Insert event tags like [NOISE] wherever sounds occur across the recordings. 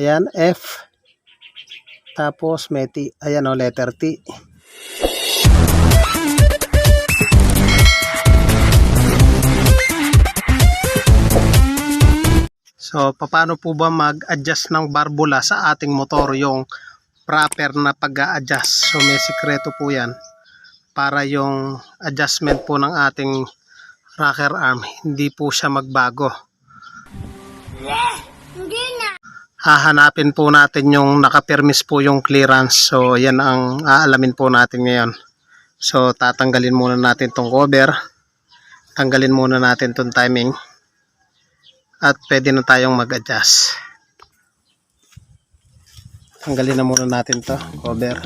Ayan, F. Tapos may T. Ayan o, letter T. So, paano po ba mag-adjust ng barbula sa ating motor yung proper na pag-a-adjust? So, may sikreto po yan para yung adjustment po ng ating rocker arm hindi po siya magbago. Hahanapin po natin yung nakapermis po yung clearance. So, yan ang aalamin po natin ngayon. So, tatanggalin muna natin tong cover. Tanggalin muna natin tong timing. At pwede na tayong mag-adjust. Tanggalin na muna natin to cover.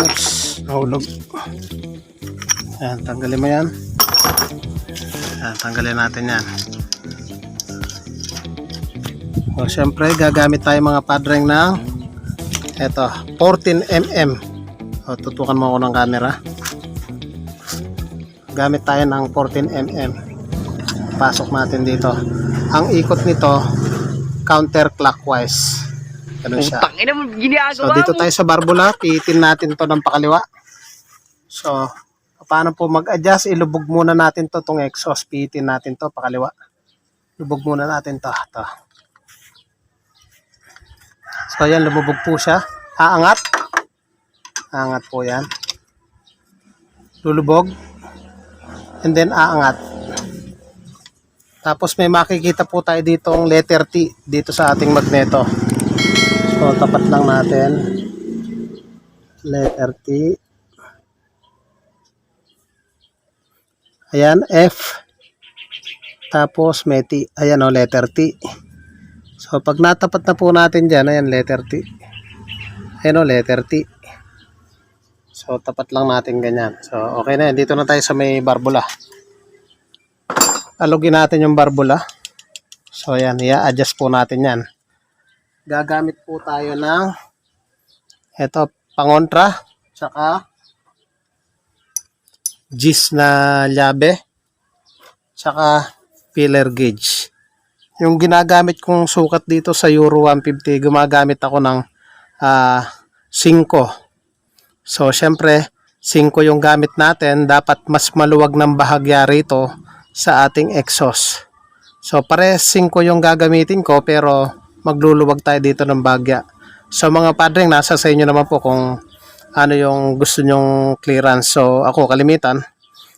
Oops, nahulog. Yan, tanggalin mo yan. Yan, tanggalin natin yan. O, syempre, gagamit tayo mga padreng ng eto, 14mm. O, tutukan mo ako ng camera. Gamit tayo ng 14mm. Pasok natin dito. Ang ikot nito, counterclockwise. Ganun siya. So dito tayo sa barbula, piitin natin to ng pakaliwa. So, paano po mag-adjust? Ilubog muna natin to tong exhaust, piitin natin to pakaliwa. Lubog muna natin to. to. So ayan, lumubog po siya. Aangat. Aangat po yan. Lulubog. And then aangat. Tapos may makikita po tayo dito ang letter T dito sa ating magneto. So, tapat lang natin. Letter T. Ayan, F. Tapos may T. Ayan o, letter T. So, pag natapat na po natin dyan, ayan, letter T. Ayan o, letter T. So, tapat lang natin ganyan. So, okay na yan. Dito na tayo sa may barbula. Alugin natin yung barbula. So, ayan, i-adjust po natin yan gagamit po tayo ng eto pangontra tsaka gis na llabe tsaka filler gauge yung ginagamit kong sukat dito sa Euro 150 gumagamit ako ng ah 5 so syempre 5 yung gamit natin dapat mas maluwag ng bahagya rito sa ating exhaust so pare 5 yung gagamitin ko pero magluluwag tayo dito ng bagya. So mga padreng, nasa sa inyo naman po kung ano yung gusto nyong clearance. So ako kalimitan,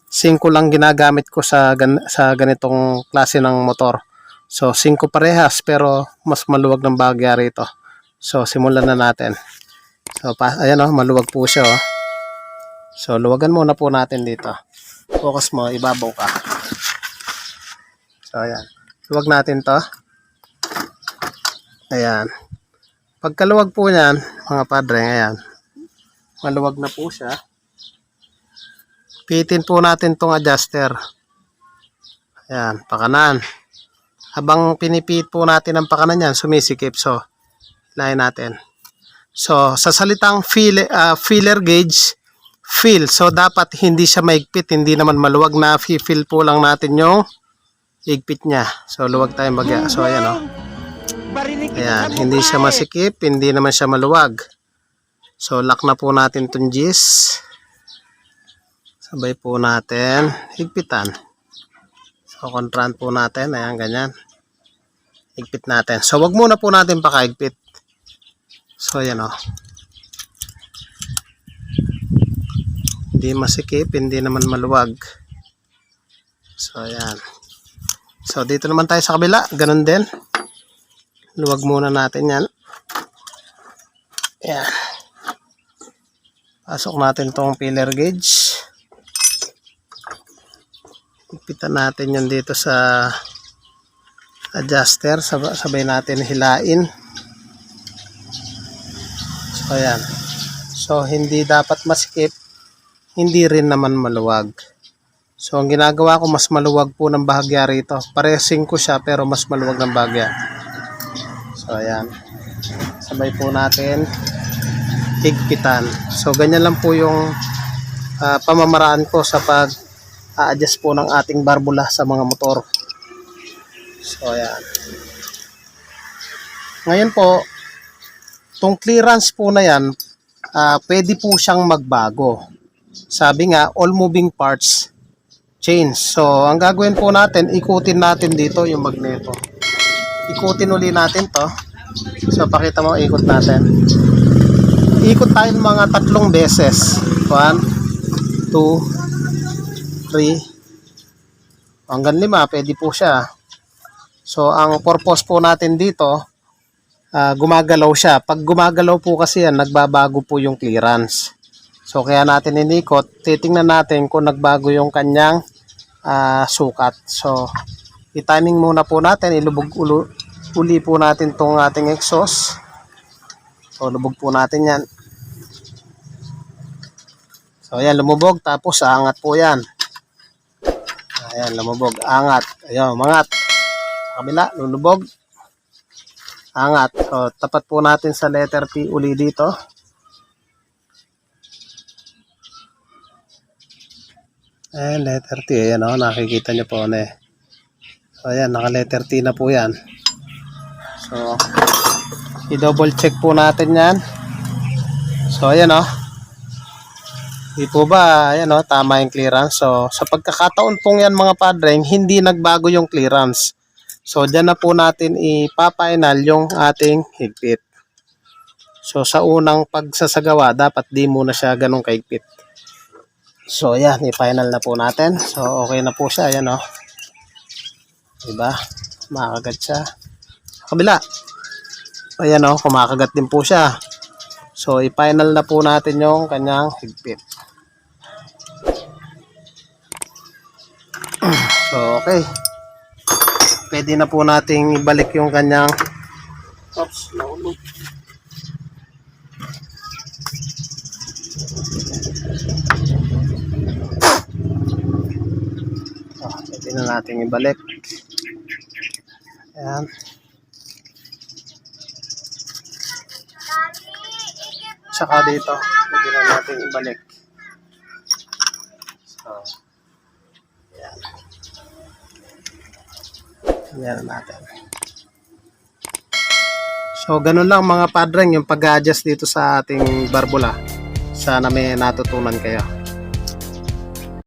5 lang ginagamit ko sa, gan sa ganitong klase ng motor. So 5 parehas pero mas maluwag ng bagya rito. So simulan na natin. So pa ayan oh, maluwag po siya oh. So luwagan muna po natin dito. Focus mo, ibabaw ka. So ayan. Luwag natin to. Ayan. Pagkaluwag po niyan, mga padre, ayan. Maluwag na po siya. Pitin po natin tong adjuster. Ayan, pakanan. Habang pinipit po natin ang pakanan yan, sumisikip. So, layan natin. So, sa salitang feel, ah, filler gauge, feel. So, dapat hindi siya maigpit, hindi naman maluwag na feel po lang natin yung igpit niya. So, luwag tayong bagya. So, ayan o. Oh. Ayan, hindi siya eh. masikip, hindi naman siya maluwag. So, lock na po natin itong gis. Sabay po natin, higpitan. So, kontrahan po natin, ayan, ganyan. Higpit natin. So, wag muna po natin pakahigpit. So, ayan o. Hindi masikip, hindi naman maluwag. So, ayan. So, dito naman tayo sa kabila, ganun din. Luwag muna natin yan. Yan. Pasok natin tong filler gauge. Ipitan natin yan dito sa adjuster. Sab- Sabay natin hilain. So, ayan. So, hindi dapat maskip. Hindi rin naman maluwag. So, ang ginagawa ko, mas maluwag po ng bahagya rito. Paresing ko siya, pero mas maluwag ng bahagya. So, ayan. Sabay po natin higpitan. So, ganyan lang po yung ah, pamamaraan ko sa pag a-adjust po ng ating barbula sa mga motor. So, ayan. Ngayon po, tong clearance po na yan, ah, pwede po siyang magbago. Sabi nga, all moving parts change. So, ang gagawin po natin, ikutin natin dito yung magneto. Ikutin uli natin to. So, pakita mo, ikot natin. Ikot tayo mga tatlong beses. 1, 2, 3, hanggang 5, pwede po siya. So, ang purpose po natin dito, ah, gumagalaw siya. Pag gumagalaw po kasi yan, nagbabago po yung clearance. So, kaya natin inikot, titingnan natin kung nagbago yung kanyang ah, sukat. So, i-timing muna po natin, ilubog ulo, uli po natin tong ating exhaust. So, lubog po natin yan. So, ayan, lumubog, tapos aangat po yan. Ayan, lumubog, angat. Ayan, mangat. Kabila, lulubog. Angat. So, tapat po natin sa letter P uli dito. Ayan, letter T. Ayan o, nakikita nyo po eh. So, ayan, naka letter T na po yan. So, i-double check po natin yan. So, ayan o. Di po ba, ayan o, tama yung clearance. So, sa pagkakataon pong yan mga padreng, hindi nagbago yung clearance. So, dyan na po natin ipapainal yung ating higpit. So, sa unang pagsasagawa, dapat di muna siya ganong kaigpit. So, ayan, i-final na po natin. So, okay na po siya. Ayan, o. Diba? Kumakagat siya. Kabila. Ayan, o. Kumakagat din po siya. So, i-final na po natin yung kanyang higpit. [CLEARS THROAT] So, okay. Pwede na po nating ibalik yung kanyang Oops, nahulog. Oh, pwede na nating ibalik. Ayan. Tsaka dito, pwede na natin ibalik. So, Ayan natin. So, ganun lang mga padreng yung pag-adjust dito sa ating barbula. Sana may natutunan kayo.